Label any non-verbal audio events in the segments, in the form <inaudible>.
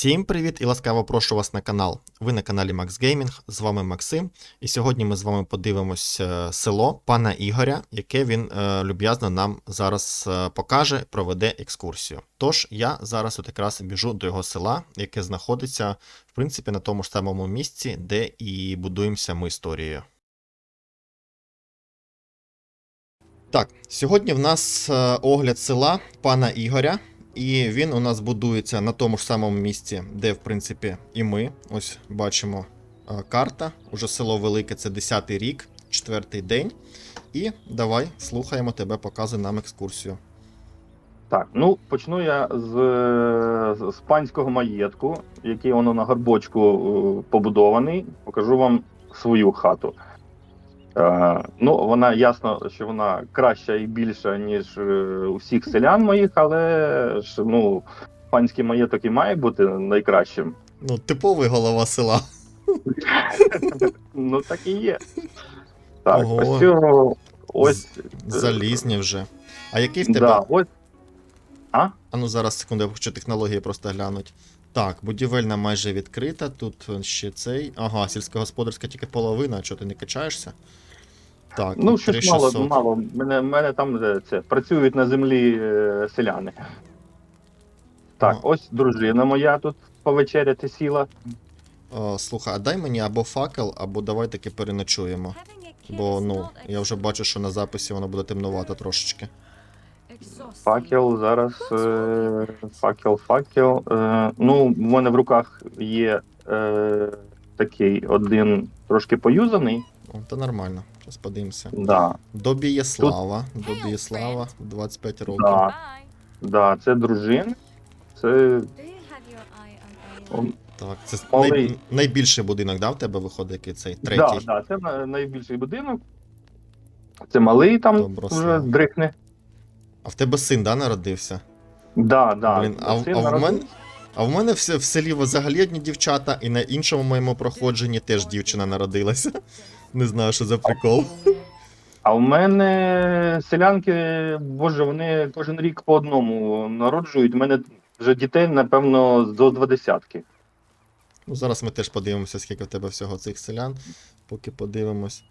Всім привіт і ласкаво прошу вас на канал. Ви на каналі Max Gaming, з вами Максим. І сьогодні ми з вами подивимось е, село пана Ігоря, яке він е, люб'язно нам зараз е, покаже, проведе екскурсію. Тож я зараз от якраз біжу до його села, яке знаходиться в принципі на тому ж самому місці, де і будуємося ми історією. Так, сьогодні в нас огляд села пана Ігоря. І він у нас будується на тому ж самому місці, де, в принципі, і ми. Ось бачимо е, карта. Уже село велике, це 10-й рік, четвертий день. І давай слухаємо тебе, показуй нам екскурсію. Так, ну почну я з, з, панського маєтку, який воно на горбочку е, побудований. Покажу вам свою хату. Е, ну, вона ясно, що вона краща і більша, ніж е, у всіх селян моїх, але ж ну, панський маєток і має бути найкращим. Ну, типовий голова села. Ну, так і є. Так, Ого. ось цього, ось. Залізні вже. А який в тебе. Да, ось А ну зараз секунду, я хочу технології просто глянуть. Так, будівельна майже відкрита. Тут ще цей. Ага, сільськогосподарська тільки половина, а чого ти не качаєшся? Так, Ну, щось 3600. мало, мало. Мене, мене там це, працюють на землі е, селяни. Так, Ага. ось дружина моя тут повечеряти сіла. О, слухай, а дай мені або факел, або давай таки переночуємо. Бо ну, я вже бачу, що на записі воно буде темнувато трошечки. Факел зараз. Е, факел, факел. Е, ну, в мене в руках є е, такий один трошки поюзаний. О, та нормально. Зараз подивимося. Да, Добієслава. Добієслава, 25 років. Да. да, це дружин. Це он, Так, це Малий. най... найбільший будинок, да, в тебе виходить який цей да, третій. да, це на- найбільший будинок. Це малий там Добро вже дрихне. А в тебе син, да, народився? Да, да. Блін, а, в- Син а в народився. мене. А в мене в, в селі взагалі одні дівчата, і на іншому моєму проходженні теж дівчина народилася. <laughs> Не знаю, що за прикол. А в мене селянки, боже, вони кожен рік по одному народжують. У мене вже дітей, напевно, до два десятки. Ну, зараз ми теж подивимося, скільки в тебе всього цих селян, поки подивимось.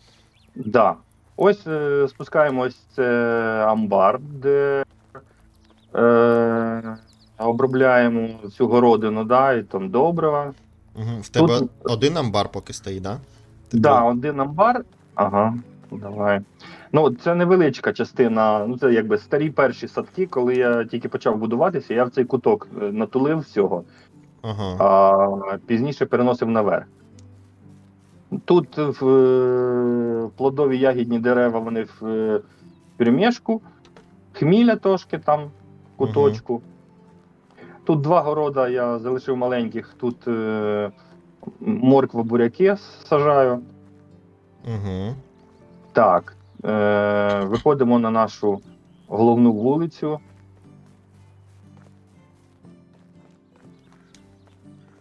Да. Ось е, спускаємось, це амбар, де е, обробляємо цю городину, да, і там добрива. Угу. В тебе Тут- один амбар поки стоїть, да? Ти Да, двох- один амбар. Ага, давай. Ну, це невеличка частина. Ну, це якби старі перші садки, коли я тільки почав будуватися, я в цей куток е, натулив всього, Ага. а пізніше переносив наверх. Тут в е, плодові ягідні дерева, вони в е, перемішку, хміля трошки там, в куточку. Тут два города я залишив маленьких, тут е, морква буряки сажаю. Угу. Так, е, виходимо на нашу головну вулицю.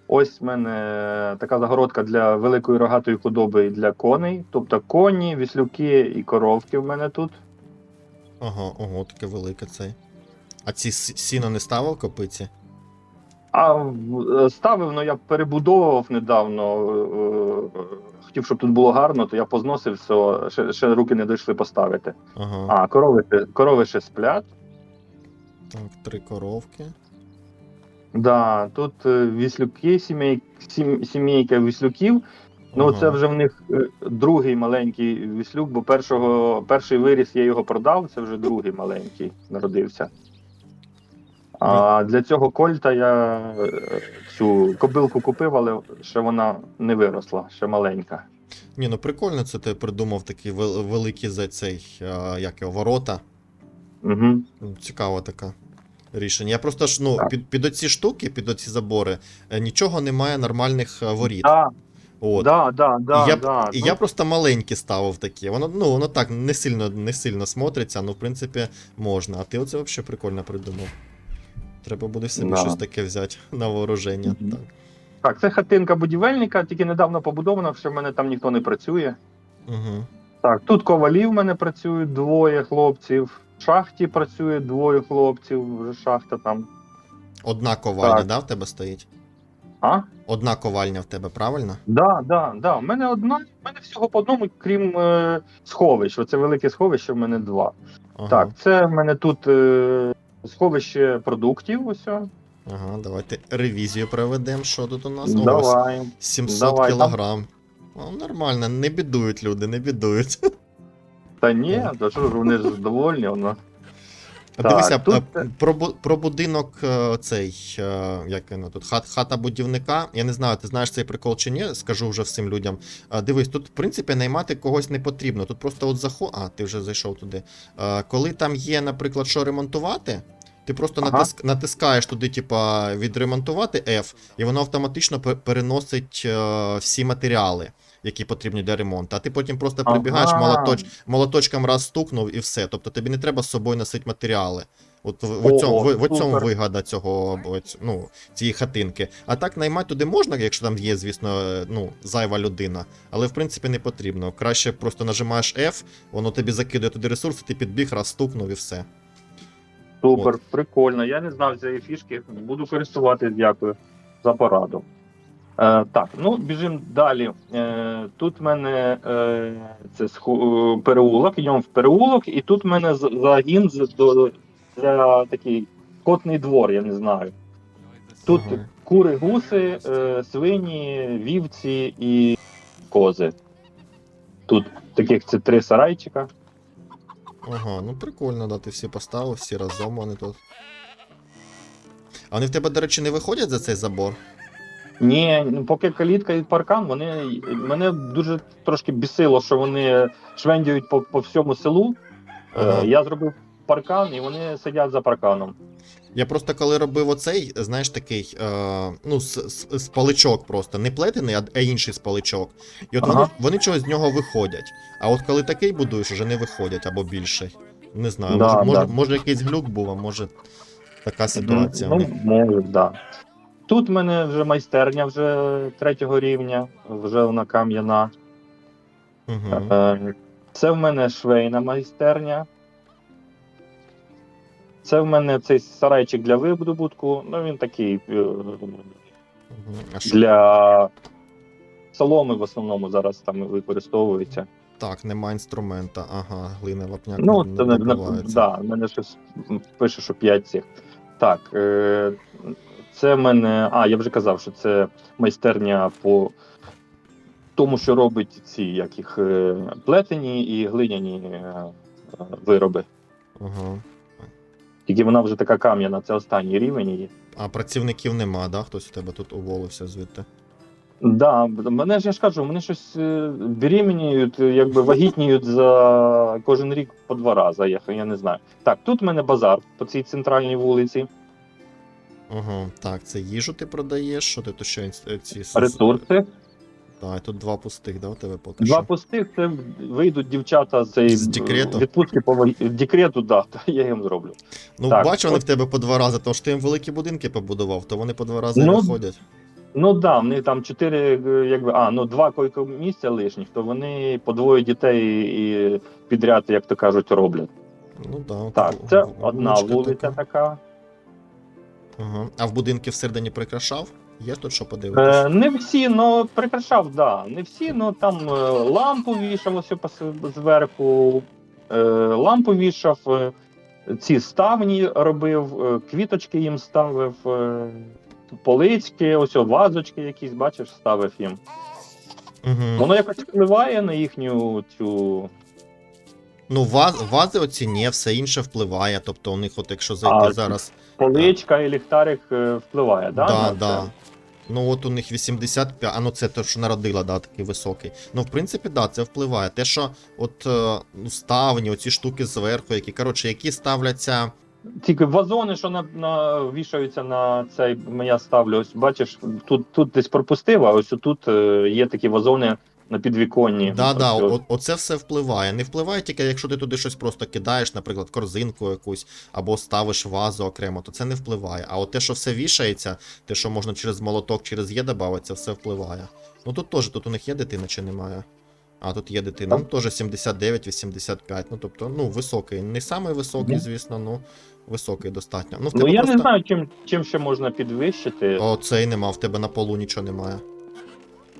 Ось в мене така загородка для великої рогатої худоби і для коней. Тобто коні, віслюки і коровки в мене тут. Ага, ого, таке велике цей. А ці сіно не ставив копиці? А е, ставив, ну я перебудовував недавно. е, е, Хотів, щоб тут було гарно, то я позносив все, ще, ще руки не дійшли поставити. Ага. А, корови, корови ще сплять. Так, три коровки. Да, тут віслюки, сімей, сім, сімейка віслюків. Ну, Ага. це вже в них другий маленький віслюк, бо першого, перший виріс я його продав, це вже другий маленький народився. А для цього кольта я е, цю кобилку купив, але ще вона не виросла, ще маленька. Ні, ну прикольно, це ти придумав такі великі за цей, як його, ворота. Угу. Цікава така рішення. Я просто ж, ну, Так. під, під оці штуки, під оці забори, е, нічого немає нормальних е, воріт. Да, От. да, да, да, і я, да. і Ну, я просто маленькі ставив такі. Воно, ну, воно так не сильно, не сильно смотриться, ну, в принципі, можна. А ти оце взагалі прикольно придумав. Треба буде собі Да. щось таке взяти на вооруження. Мгм. Так. Так, це хатинка будівельника, тільки недавно побудована, що в мене там ніхто не працює. Угу. Так, тут ковалі в мене працюють двоє хлопців. В шахті працює двоє хлопців, вже шахта там. Одна ковальня, Так. да, в тебе стоїть? А? Одна ковальня в тебе, правильно? Да, да, да. У мене одна, у мене всього по одному, крім е, сховищ. Оце велике сховище, в мене два. Ага. Так, це в мене тут е, сховище продуктів. Ось. Ага, давайте ревізію проведемо. Що тут у нас? Давай. 700 Давай, там- кілограм. О, нормально, не бідують люди, не бідують. Та ні, то що ж вони ж у воно. Так, Дивися, тут- про, про будинок е, цей, е, як воно тут, хат, хата будівника. Я не знаю, ти знаєш цей прикол чи ні, скажу вже всім людям. Дивись, тут, в принципі, наймати когось не потрібно. Тут просто от заход. А, ти вже зайшов туди. Е, Коли там є, наприклад, що ремонтувати. Ти просто Ага. натиск, натискаєш туди, типа, відремонтувати F, і воно автоматично переносить е, всі матеріали, які потрібні для ремонту. А ти потім просто прибігаєш, Ага. молоточ, молоточком раз стукнув і все. Тобто тобі не треба з собою носити матеріали. От в, в, О, цьому, в, в цьому вигода цього ну, цієї хатинки. А так наймати туди можна, якщо там є, звісно, ну, зайва людина. Але в принципі не потрібно. Краще просто нажимаєш F, воно тобі закидує туди ресурси, ти підбіг, раз стукнув і все. Супер, прикольно. Я не знав цієї фішки. Буду користуватись, дякую за пораду. Е, так, ну біжимо далі. Е, тут в мене е, це сху- е, переулок, йдемо в переулок, і тут в мене загін з- до, для такий котний двор, я не знаю. Тут Ага. кури, гуси, е, свині, вівці і кози. Тут таких це три сарайчика. Ага, ну прикольно, да, ти всі поставив, всі разом вони тут. А вони в тебе, до речі, не виходять за цей забор? Ні, ну, поки калітка і паркан, вони мене дуже трошки бісило, що вони швендюють по, по всьому селу. Е, Ага. Я зробив паркан, і вони сидять за парканом. Я просто коли робив оцей, знаєш, такий, е, ну, з, з, з паличок просто, не плетений, а, інший з паличок. І от Ага. вони, вони чогось з нього виходять. А от коли такий будуєш, вже не виходять або більший. Не знаю, Да, може, може, да. може якийсь глюк був, а може така ситуація. Ну, може, да. Тут в мене вже майстерня вже третього рівня, вже вона кам'яна. Угу. Це в мене швейна майстерня. Це в мене цей сарайчик для видобутку. Ну він такий е, для соломи в основному зараз там використовується. Так, нема інструмента. Ага, глина вапняк Ну, не, не не, да, в мене щось пише, що 5 цих. Так, е, це в мене. А, я вже казав, що це майстерня по тому, що робить ці як їх е, плетені і глиняні е, вироби. Ага. Тільки вона вже така кам'яна, це останній рівень її. А працівників нема, да? Хтось у тебе тут уволився звідти. Да, мене ж я ж кажу, вони щось е, беременіють, якби вагітніють за кожен рік по два рази. Я, я не знаю. Так, тут в мене базар по цій центральній вулиці. Ага, так, це їжу ти продаєш, що ти тут ще ці... Ресурси. Так, тут два пустих, да, у тебе поки Два що? пустих це вийдуть дівчата з З декрету? відпустки по декрету, да, то я їм зроблю. Ну, Так, бачу, вони от- в тебе по два рази, тому що ти їм великі будинки побудував, то вони по два рази Ну, виходять. Ну да, в них там чотири, е, якби, а, ну два койко місця лишніх, то вони по двоє дітей і підряд, як то кажуть, роблять. Ну да. Так, ву- це одна вулиця така. така. Ага. А в будинки всередині прикрашав? Є тут що подивитися? Е, не всі, ну прикрашав, да. Не всі, ну там е, лампу вішав ось зверху, е, лампу вішав, е, ці ставні робив, е, квіточки їм ставив, е, полицьки, ось о, вазочки якісь, бачиш, ставив їм. Угу. Воно якось впливає на їхню цю. Ну, ваз, вази оці ні, все інше впливає. Тобто у них, от якщо зайти А, зараз. Поличка і ліхтарик е, впливає, да? Да, да. це? Ну от у них 85, а ну це те, що народила, да, такий високий. Ну, в принципі, да, це впливає. Те, що от е, ну, ставні, оці штуки зверху, які, коротше, які ставляться. Тільки вазони, що на, на вішаються на цей, я ставлю. Ось бачиш, тут, тут десь пропустив, а ось тут е, є такі вазони на підвіконні. Да, да, о, оце все впливає. Не впливає тільки, якщо ти туди щось просто кидаєш, наприклад, корзинку якусь, або ставиш вазу окремо, то це не впливає. А от те, що все вішається, те, що можна через молоток, через є додати, це все впливає. Ну тут теж, тут у них є дитина чи немає? А тут є дитина. Так. Ну, теж 79-85. Ну, тобто, ну, високий. Не самий високий, Мгм. звісно, ну високий достатньо. Ну, в Ну я просто... не знаю, чим, чим ще можна підвищити. О, цей нема, в тебе на полу нічого немає.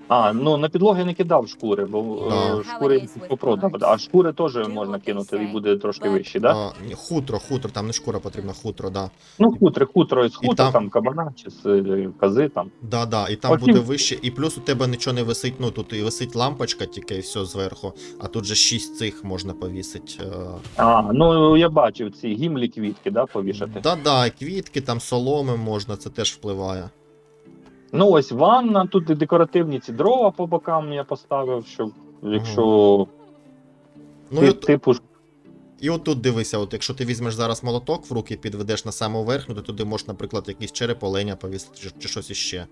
А, ну на підлоги не кидав шкури, бо Да. е, шкури попродав. А шкури теж можна кинути і буде трошки вищі, да? А, ні, хутро, хутро, там не шкура потрібна, хутро, да. Ну, хутри, хутро з хутра, там- там... кабана чи з е, кози там. Да, да, і там Окей. буде вище, і плюс у тебе нічого не висить. Ну тут і висить лампочка тільки і все зверху, а тут же шість цих можна повісити. Е, А, ну я бачив ці гімлі квітки, да, повішати. Да, да, і квітки, там соломи можна, це теж впливає. Ну ось ванна, тут і декоративні ці дрова по бокам я поставив, щоб якщо Ну ти, і, от, типу ж- і отут дивися, от якщо ти візьмеш зараз молоток в руки, підведеш на саму верхню, то туди можеш, наприклад, якісь череп оленя повісити чи, чи щось іще.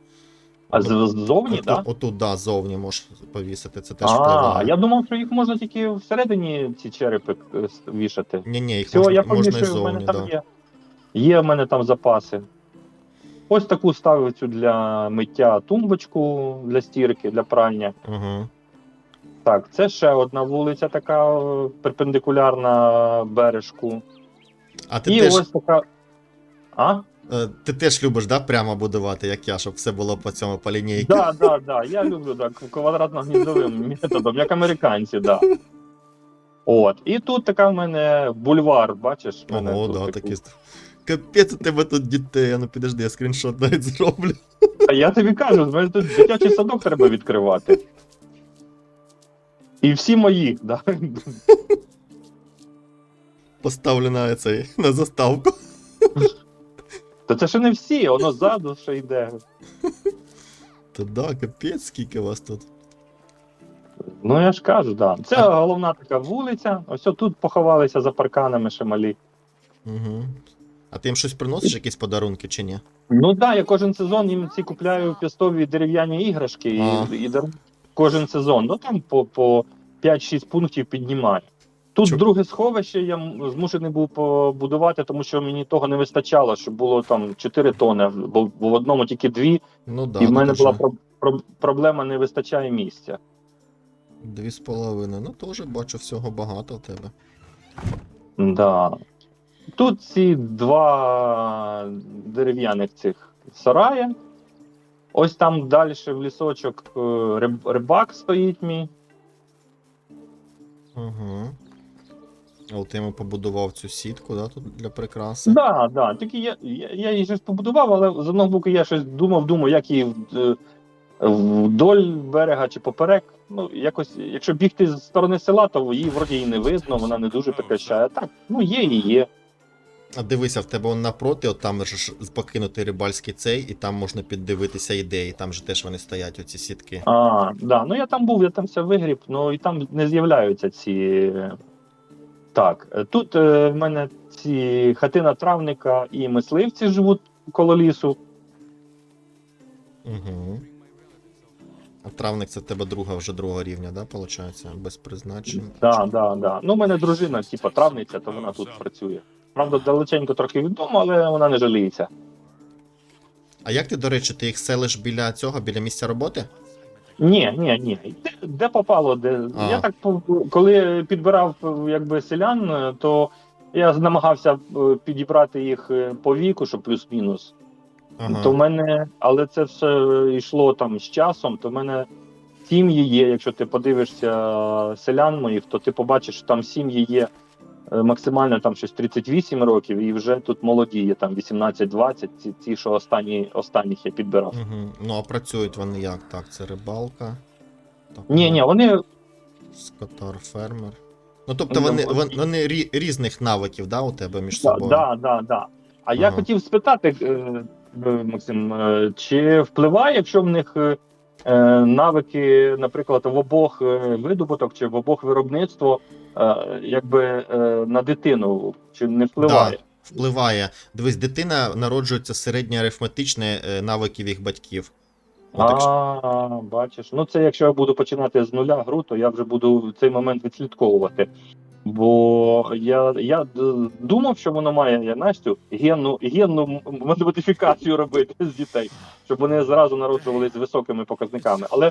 а з- ззовні, Отут, так? отут, да, зовні можеш повісити, це теж А, впливає. я думав, що їх можна тільки всередині ці черепи е, с- вішати. Ні, ні, їх Все, можна, я можна і повішую, в мене там да. є. Є в мене там запаси. Ось таку ставив цю для миття тумбочку для стірки, для прання. Угу. Так, це ще одна вулиця, така е, перпендикулярна бережку. А ти І теж, ось така. А? е, ти теж любиш, да, прямо будувати, як я, щоб все було по цьому по лінійці? Да, да, да. Я люблю так квадратно-гніздовим <laughs> методом, як американці, да. От. І тут така в мене бульвар, бачиш? в мене Ого, тут да, такий. Капець у тебе тут дітей, а ну підожди, я скріншот навіть зроблю. А я тобі кажу, в мене тут дитячий садок треба відкривати. І всі мої, да. Поставлю на цей на заставку. То це ще не всі, воно ззаду ще йде. Та да, капець, скільки вас тут. Ну я ж кажу, да. Це головна така вулиця. Ось тут поховалися за парканами ще малі. Угу. А ти їм щось приносиш, якісь подарунки чи ні? Ну так, да, я кожен сезон їм ці купляю пістові дерев'яні іграшки А. і, і дарую кожен сезон. Ну там по, по 5-6 пунктів піднімаю. Тут Чу- друге сховище я м- змушений був побудувати, тому що мені того не вистачало, щоб було там 4 тони, бо, бо в одному тільки 2, Ну да, і в мене була про, про, проблема не вистачає місця. Дві з половиною. Ну теж бачу всього багато в тебе. Да. Тут ці два дерев'яних цих сарая. Ось там далі в лісочок е, риб- рибак стоїть мій. Угу. А от ти йому побудував цю сітку, да, тут для прикраси. Да, да. Тільки я, я, я її щось побудував, але з одного боку я щось думав, думав, як її е, вдоль берега чи поперек. Ну, якось, якщо бігти з сторони села, то її вроді і не видно, вона не дуже прикрашає. Так, ну є і є. А дивися, в тебе он напроти, от там ж покинутий рибальський цей, і там можна піддивитися ідеї, там же теж вони стоять, оці сітки. А, да. Ну я там був, я там все вигріб, ну і там не з'являються ці. Так, е, тут е, в мене ці хатина травника і мисливці живуть коло лісу. Угу. А травник це в тебе друга вже другого рівня, да, виходить? Без призначень. Да, да, да. Ну, у мене дружина, типа травниця, то вона тут працює. Правда, далеченько трохи від дому, але вона не жаліється. А як ти, до речі, ти їх селиш біля цього, біля місця роботи? Ні, ні, ні. Де, де попало, де. А. Я так коли підбирав якби селян, то я намагався е, підібрати їх е, по віку, що плюс-мінус. Ага. То в мене, але це все йшло там з часом. То в мене сім'ї є. Якщо ти подивишся селян моїх, то ти побачиш, що там сім'ї є максимально там щось 38 років, і вже тут молоді є там 18-20, ці, ці, що останні, останніх я підбирав. Угу. Ну, а працюють вони як? Так, це рибалка. Так, Ні, ні, вони Скотар, фермер. Ну, тобто Ну, вони, вони, вони рі- різних навиків, да, у тебе між Да, собою? да, да, да. А я хотів спитати, е, е, Максим, е, чи впливає, якщо в них е, е, навики, наприклад, в обох е, видобуток чи в обох виробництво, е, якби е, на дитину, чи не впливає? Впливає. Дивись, дитина народжується середньо арифметичне е, навиків їх батьків. От якщо- А, бачиш. Ну це якщо я буду починати з нуля гру, то я вже буду цей момент відслідковувати. Бо я, я думав, що воно має Настю генну, генну модифікацію робити з дітей, щоб вони зразу народжувалися з високими показниками. Але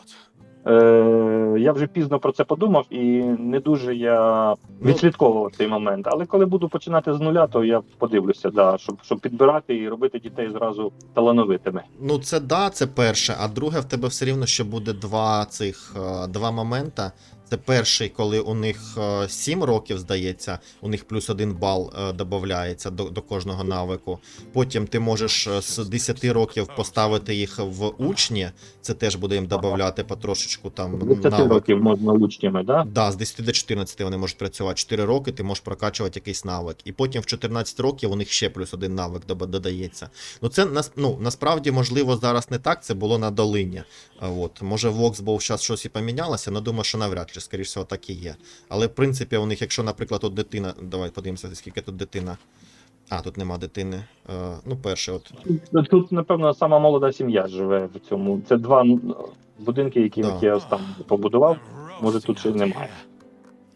Е, я вже пізно про це подумав і не дуже я відслідковував цей момент. Але коли буду починати з нуля, то я подивлюся, да, щоб, щоб підбирати і робити дітей зразу талановитими. Ну, це да, це перше, а друге, в тебе все рівно ще буде два цих е, два момента. Це перший, коли у них 7 років, здається, у них плюс один бал е, додається до, до кожного навику. Потім ти можеш е, з 10 років поставити їх в учні, це теж буде їм додати потрошечку там 20 навик. років можна учнями, да? Да, з 10 до 14 вони можуть працювати. 4 роки ти можеш прокачувати якийсь навик. І потім в 14 років у них ще плюс один навик додається. Ну це ну, насправді можливо зараз не так, це було на долині. От. Може, в Оксбоу зараз щось і помінялося, але думаю, що навряд чи, скоріш всього, так і є. Але в принципі, у них, якщо, наприклад, от дитина. Давай подивимося, скільки тут дитина. А, тут нема дитини. Е, ну, перше, от. Тут, тут, напевно, сама молода сім'я живе в цьому. Це два будинки, які Да. я там побудував. Може, тут ще немає.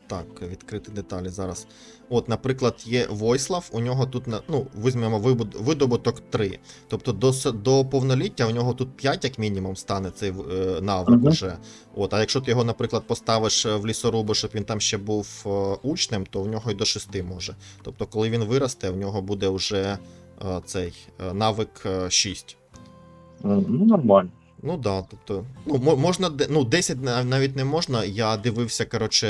Так, відкрити деталі зараз. От, наприклад, є Войслав, у нього тут ну, візьмемо видобуток 3. Тобто до, до повноліття у нього тут 5, як мінімум, стане цей е, навик Мгм. уже. От, а якщо ти його, наприклад, поставиш е, в лісорубу, щоб він там ще був е, учнем, то в нього й до 6 може. Тобто, коли він виросте, в нього буде вже е, цей е, навик 6. Ну, нормально. Ну да, тобто, ну можна ну 10 навіть не можна. Я дивився, коротше,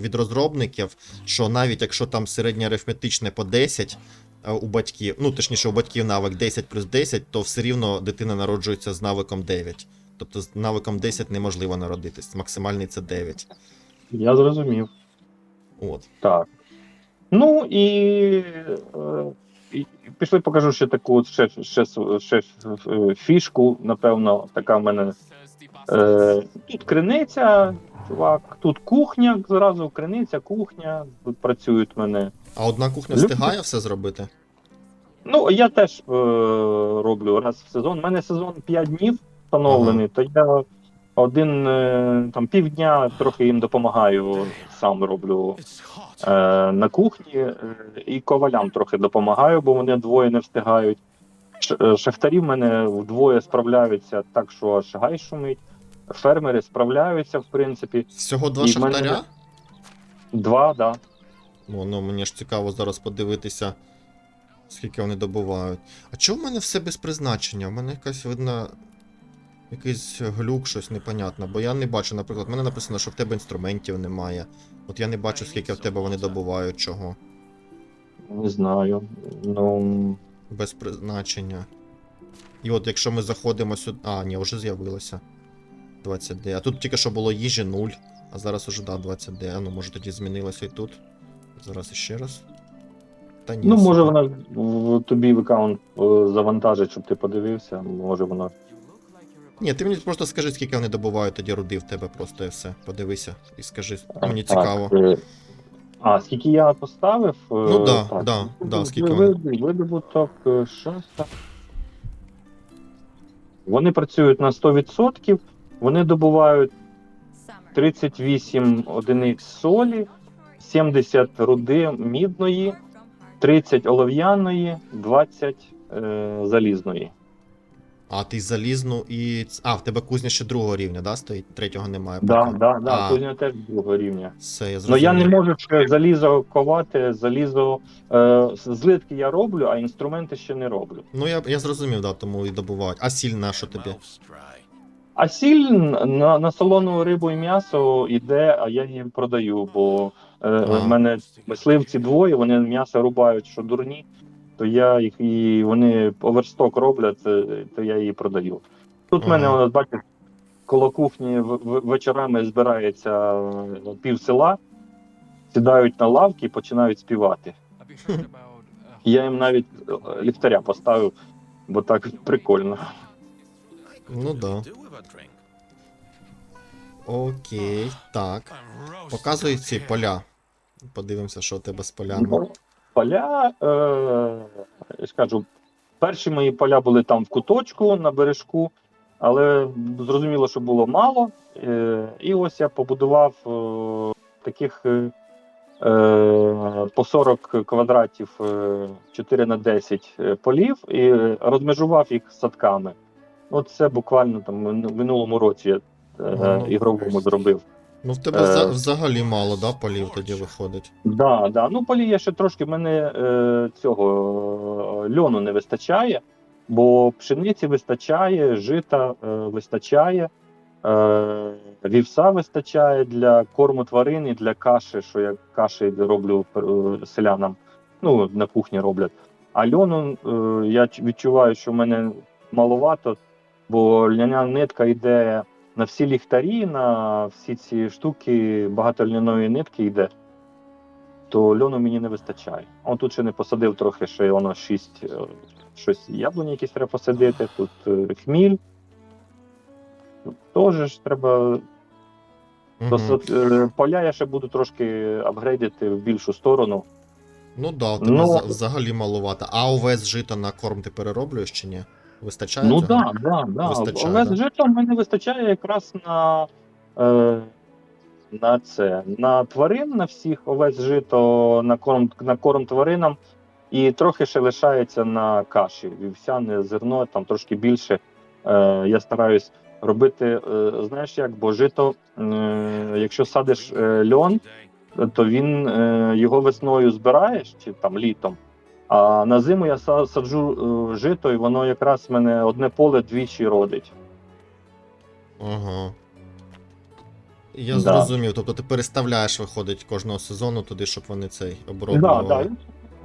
від розробників, що навіть якщо там середнє арифметичне по 10 е, у батьків, ну точніше, у батьків навик 10 плюс 10, то все рівно дитина народжується з навиком 9. Тобто з навиком 10 неможливо народитись. Максимальний це 9. Я зрозумів. От. Так. Ну і, е, і пішли покажу ще таку ще, ще, ще, е, фішку, напевно, така в мене. Е, тут криниця, чувак, тут кухня, зразу криниця, кухня, тут працюють в мене. А одна кухня Люблю. встигає все зробити? Ну, я теж е, роблю раз в сезон. У мене сезон 5 днів встановлений, то я один е, там півдня трохи їм допомагаю, сам роблю е, на кухні, е, і ковалям трохи допомагаю, бо вони двоє не встигають. Е, Шахтарі в мене вдвоє справляються так, що аж гай шумить. Фермери справляються, в принципі. Всього два І в мене- шахтаря? Два, да. О, ну мені ж цікаво зараз подивитися, скільки вони добувають. А чого в мене все без призначення? У мене якась видно. Якийсь глюк, щось непонятно. Бо я не бачу, наприклад, в мене написано, що в тебе інструментів немає. От я не бачу, скільки в тебе вони добувають чого. Не знаю. Ну. Без призначення. І от якщо ми заходимо сюди. А, ні, вже з'явилося. 20D. А тут тільки що було їжі 0, а зараз уже да, 20D. А ну може тоді змінилося і тут. Зараз іще раз. Та ні. Ну, може, вона в тобі в аккаунт е, завантажить, щоб ти подивився. Може воно. Ні, ти мені просто скажи, скільки вони добувають тоді руди в тебе, просто і все. Подивися і скажи. Мені Так, цікаво. е, А, скільки я поставив? е, Ну да, так. да, да, скільки Ви-? Видобуток, е, що там? Вони працюють на 100%, вони добувають 38 одиниць солі, 70 руди мідної, 30 олов'яної, 20 е, залізної. А ти залізну і. А, в тебе кузня ще другого рівня, да, стоїть? Третього немає. Да, поки. да, да, А. кузня теж другого рівня. Все, я Ну я не можу ще залізо ковати, залізо е, злитки я роблю, а інструменти ще не роблю. Ну я, я зрозумів, да, тому і добувають. А сіль на що тобі? А сіль на, на солону рибу і м'ясо йде, а я її продаю, бо е, в мене мисливці двоє, вони м'ясо рубають, що дурні, то я їх і вони оверсток роблять, е, то я її продаю. Тут в мене, от, бачите, коло кухні в- в- вечорами збирається е, пів села, сідають на лавки і починають співати. Я їм навіть е, ліхтаря поставив, бо так прикольно. Ну да. Окей, так. Показуй ці поля. Подивимося, що у тебе з полями. Поля, е, я ж кажу, перші мої поля були там в куточку на бережку, але зрозуміло, що було мало. Е, і ось я побудував е, таких е, е, по 40 квадратів е, 4 на 10 е, полів і розмежував їх садками. От це буквально там в минулому році я е, ігровому зробив. Ну, в тебе Е. взагалі мало, да, полів тоді виходить. Да, да. Ну, поліє ще трошки в мене е, цього е, льону не вистачає, бо пшениці вистачає, жита е, вистачає, е, вівса вистачає для корму тварин і для каші, що я каші роблю е, селянам. Ну, на кухні роблять. А льону е, я відчуваю, що в мене маловато, бо льняна нитка йде на всі ліхтарі, на всі ці штуки, багато льняної нитки йде то льону мені не вистачає. Он тут ще не посадив трохи, ще воно шість е, щось яблуні якісь треба посадити, тут е, хміль. Тут теж ж треба. Досад- е, Поля я ще буду трошки апгрейдити в більшу сторону. Ну да, у тебе Ну. взагалі маловато. А увесь жито на корм ти перероблюєш чи ні? Вистачає? Ну так, да, да, Вистачає, Але да? житло в мене вистачає якраз на, е, на це, на тварин, на всіх овець жито, на корм, на корм тваринам, і трохи ще лишається на каші. Вівсяне зерно, там трошки більше. Е, я стараюсь робити, е, знаєш як, бо жито, е, якщо садиш е, льон, то він е, його весною збираєш чи там літом. А на зиму я са- саджу е, жито, і воно якраз в мене одне поле двічі родить. Ага. Я Да. зрозумів. Тобто ти переставляєш, виходить, кожного сезону туди, щоб вони цей Да, оброблювали. да.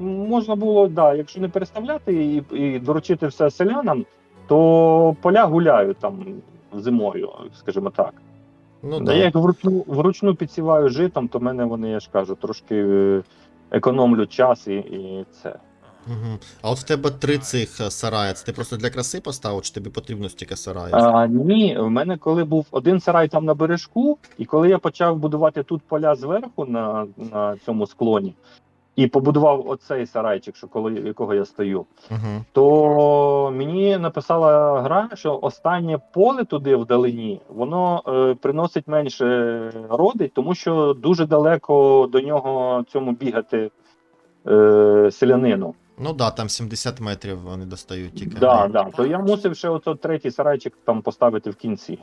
Можна було, да, якщо не переставляти і, і доручити все селянам, то поля гуляють там зимою, скажімо так. Ну, Да. да. Я їх вручну, вручну підсіваю житом, то мене вони, я ж кажу, трошки е, економлю час і, і це. Угу. А от в тебе три цих е, сарая, це ти просто для краси поставив, чи тобі потрібно стільки сараїв? А, ні, в мене коли був один сарай там на бережку, і коли я почав будувати тут поля зверху на, на цьому склоні, і побудував оцей сарайчик, що коло якого я стою, Угу. то мені написала гра, що останнє поле туди вдалині, воно е, приносить менше родить, тому що дуже далеко до нього цьому бігати е, селянину. Ну да, там 70 метрів вони достають тільки. Да, да. То я мусив ще оцей третій сарайчик там поставити в кінці.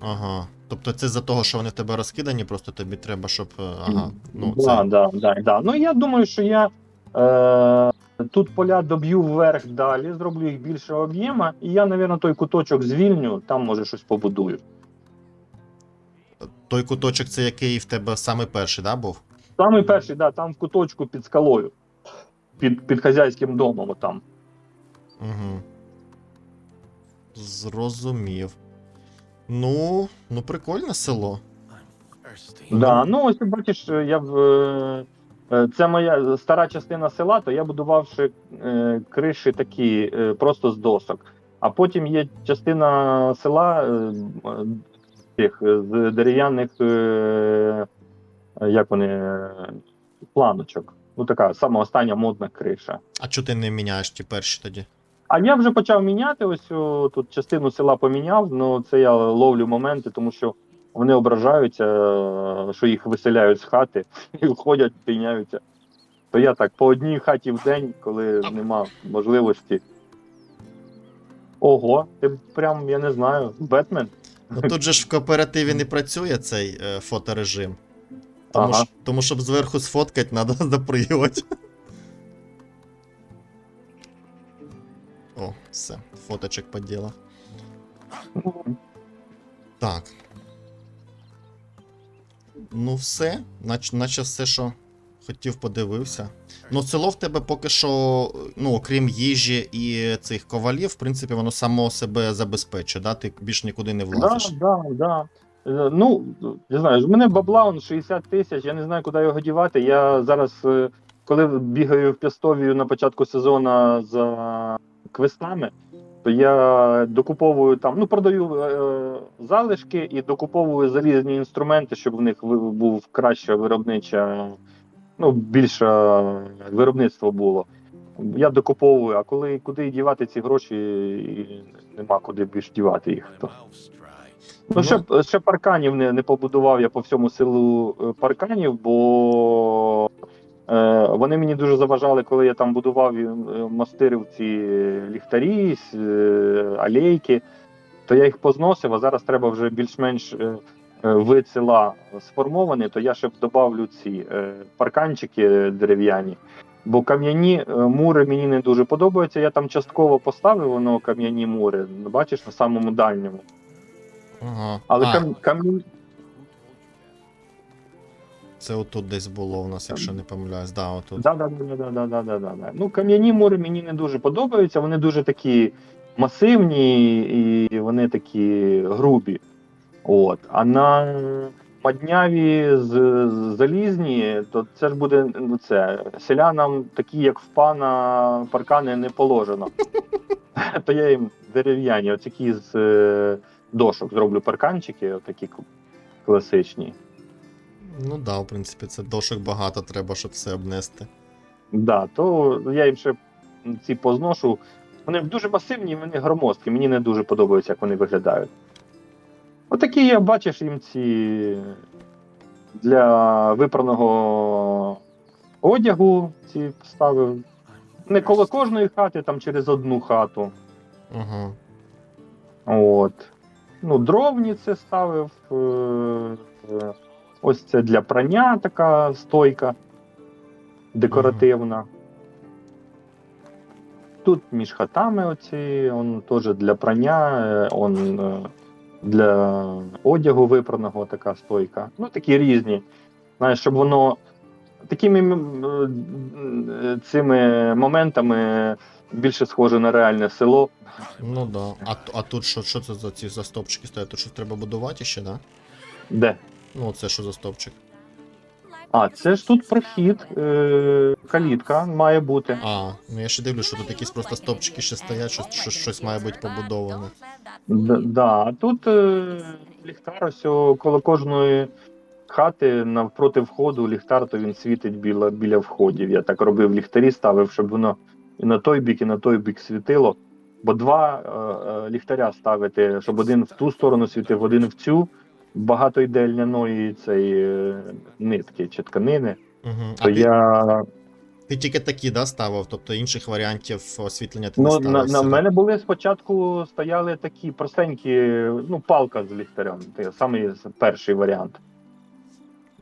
Ага. Тобто це за того, що вони в тебе розкидані, просто тобі треба, щоб. е, Ага. Ну, да, це... да, да, да. Ну я думаю, що я е, тут поля доб'ю вверх далі, зроблю їх більше об'єма, і я, навірно, той куточок звільню, там може щось побудую. Той куточок, це який в тебе саме перший, да, був? Самий перший, да, там в куточку під скалою, під, під хазяйським домом. Там. Угу. Зрозумів. Ну, ну прикольне село. Да, ну ось ти бачиш, е, я в. е, е, Це моя стара частина села, то я будувавши е, криші такі е, просто з досок. А потім є частина села е, тих з дерев'яних, е, як вони, планочок. Ну така сама остання модна криша. А чого ти не міняєш ті перші тоді? А я вже почав міняти ось о, тут частину села поміняв. Ну це я ловлю моменти, тому що вони ображаються, е, що їх виселяють з хати <laughs> і входять, піняються. То я так по одній хаті в день, коли нема можливості. Ого, ти прям, я не знаю, Бетмен? Ну тут же ж в кооперативі не працює цей е, фоторежим. Тому, Ага. тому щоб зверху сфоткати, треба <laughs> запригувати. О, все, фоточок поділа. Так. Ну, все. Нач, наче все, що хотів, подивився. Ну, село в тебе поки що, ну, окрім їжі і цих ковалів, в принципі, воно само себе забезпечує, да? Ти більш нікуди не Да, влазиш. да, да. Е, Ну, не знаю, в мене бабла он 60 тисяч, я не знаю, куди його дівати. Я зараз, е, коли бігаю в Пістовію на початку сезону за квестами, то я докуповую там, ну, продаю е, залишки і докуповую залізні інструменти, щоб в них був краща виробнича, ну, більше виробництво було. Я докуповую, а коли куди дівати ці гроші, і нема куди більш дівати їх. То. Ну, Ну. ще, ще парканів не, не побудував я по всьому селу е, парканів, бо е, вони мені дуже заважали, коли я там будував е, мастирив ці ліхтарі, е, алейки. то я їх позносив, а зараз треба вже більш-менш е, е, вид села сформований, то я ще добавлю ці е, парканчики дерев'яні. Бо кам'яні мури мені не дуже подобаються. Я там частково поставив воно кам'яні мури, ну, бачиш, на самому дальньому. Ага. Але а. Кам... камінь. Це отут десь було у нас, якщо не помиляюсь. Да, отут. Да, да, да, да, да, да, да, да. Ну, кам'яні мури мені не дуже подобаються, вони дуже такі масивні і вони такі грубі. От. А на падняві з, залізні, то це ж буде ну, це. Селянам такі, як в пана паркани, не положено. <laughs> То я їм дерев'яні, оці з. Е, дошок зроблю парканчики, отакі класичні. Ну да, в принципі, це дошок багато треба, щоб все обнести. Да, то я їм ще ці позношу. Вони дуже масивні, вони громоздкі. Мені не дуже подобається, як вони виглядають. Отакі я бачиш їм ці для випраного одягу ці ставив. Не коло кожної хати, там через одну хату. Ага. От. Ну, дровні це ставив. е, е, Ось це для прання така стойка декоративна. Тут між хатами оці, он теж для прання, е, он для одягу випраного така стойка. Ну, такі різні. Знаєш, щоб воно такими е, цими моментами більше схоже на реальне село. Ну да. А, а тут що, що це за ці за стовпчики стоять? Тут щось треба будувати ще, да? Де? Ну, це що за стовпчик? А, це ж тут прохід, е, калітка має бути. А, ну я ще дивлюсь, що тут якісь просто стовпчики ще стоять, що, що щось має бути побудоване. Д- Да, тут е, ліхтар ось коло кожної хати навпроти входу ліхтар, то він світить біля, біля входів. Я так робив ліхтарі, ставив, щоб воно і на той бік, і на той бік світило. Бо два е, е, ліхтаря ставити, щоб один в ту сторону світив, один в цю. Багато йде льняної цієї е, нитки чи тканини. Угу. То ти, я ти тільки такі, да, ставив? Тобто інших варіантів освітлення ти Ну, не на, ставив? на собі? мене були спочатку стояли такі простенькі, ну, палка з ліхтарем. Це самий перший варіант.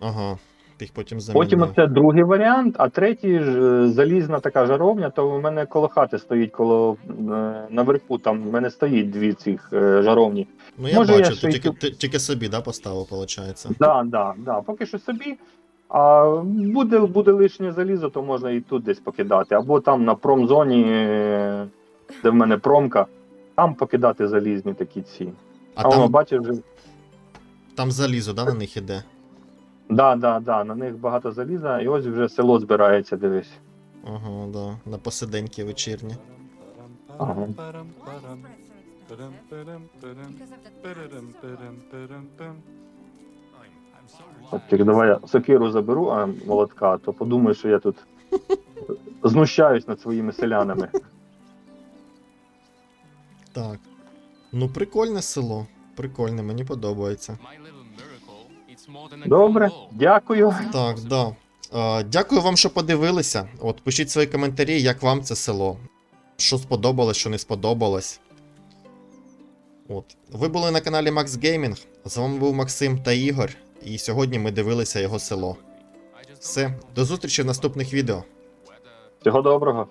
Ага. Їх потім замінив. Потім це другий варіант, а третій ж е, залізна така жаровня, то в мене коло хати стоїть, коло е, наверху, там в мене стоїть дві цих е, жаровні. Ну я Може, бачу, ще ти тільки, ти, тільки собі, да, поставив, виходить? Да, да, да. Поки що собі. А буде, буде лишнє залізо, то можна і тут десь покидати. Або там на промзоні, де в мене промка, там покидати залізні такі ці. А А, воно, там, бачиш, вже там залізо, да, на них іде? Да, да, да, на них багато заліза, і ось вже село збирається, дивись. Ага, да. На посиденьки вечірні. Ага. От тільки давай я сокиру заберу, а молотка, то подумаю, що я тут <laughs> знущаюсь над своїми селянами. Так. Ну, прикольне село. Прикольне, мені подобається. Добре, дякую. Так, да. Е, дякую вам, що подивилися. От, пишіть свої коментарі, як вам це село. Що сподобалось, що не сподобалось. От. Ви були на каналі Max Gaming. З вами був Максим та Ігор. І сьогодні ми дивилися його село. Все, до зустрічі в наступних відео. Всього доброго.